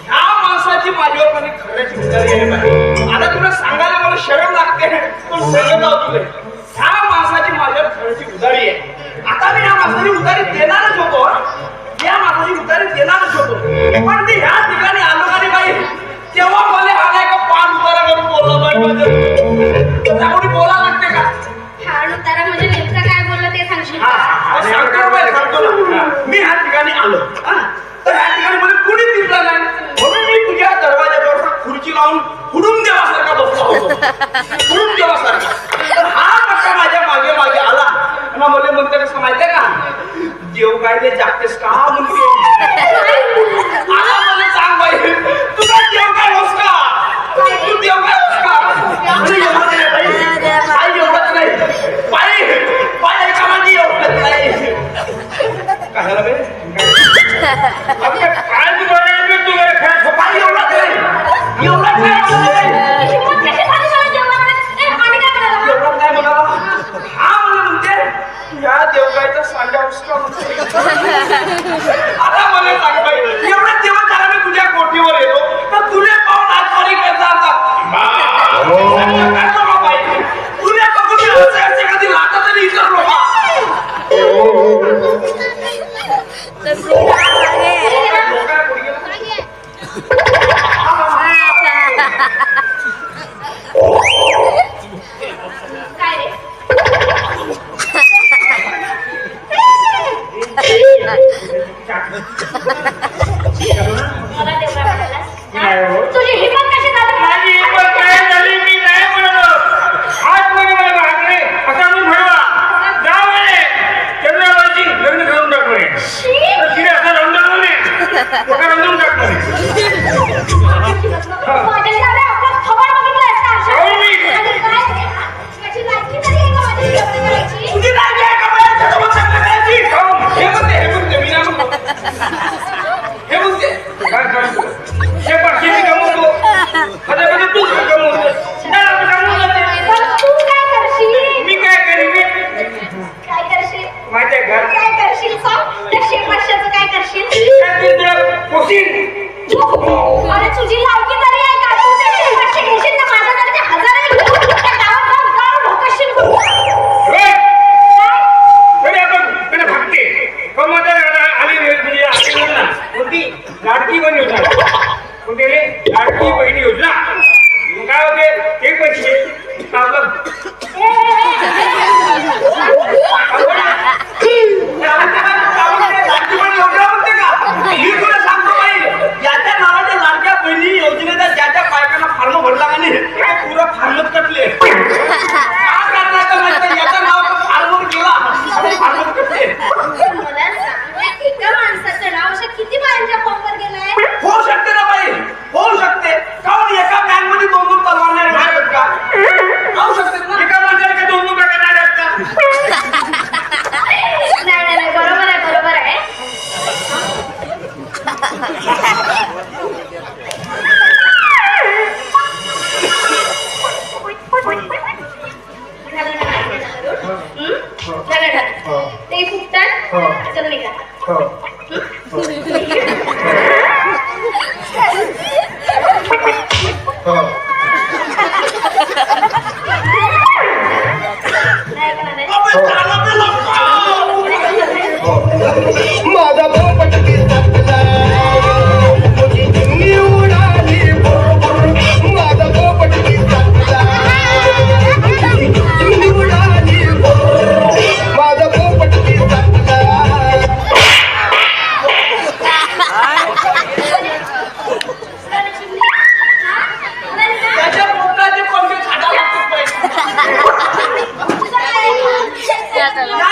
ह्या माणसाची माझ्यावर माझी खरंच विचार आता तुला सांगायला मला शरण लागते. पण सांगत ह्या माणसाची माझ्यावर खरंची उधारी आहे. आता मी या माणसाची उधारी देणार मी ह्या ठिकाणी आलो. तर ह्या ठिकाणी मला कुणी दिसला नाही. म्हणून मी तुझ्या दरवाजावर खुर्ची लावून हुडून देवासारखा बसला हुडून देवासारखा. तर हा कसा माझ्या मागे मागे आला. आणि मला म्हणते कसं माहितीये का? देव काय ते जागतेस का म्हणते Oh, my God. પોતાના નામ કાક કરી હે પણ કેવી ગમો તો બધા બધા તું रव्या घाला ते फुकतात चटणी घाला Yeah.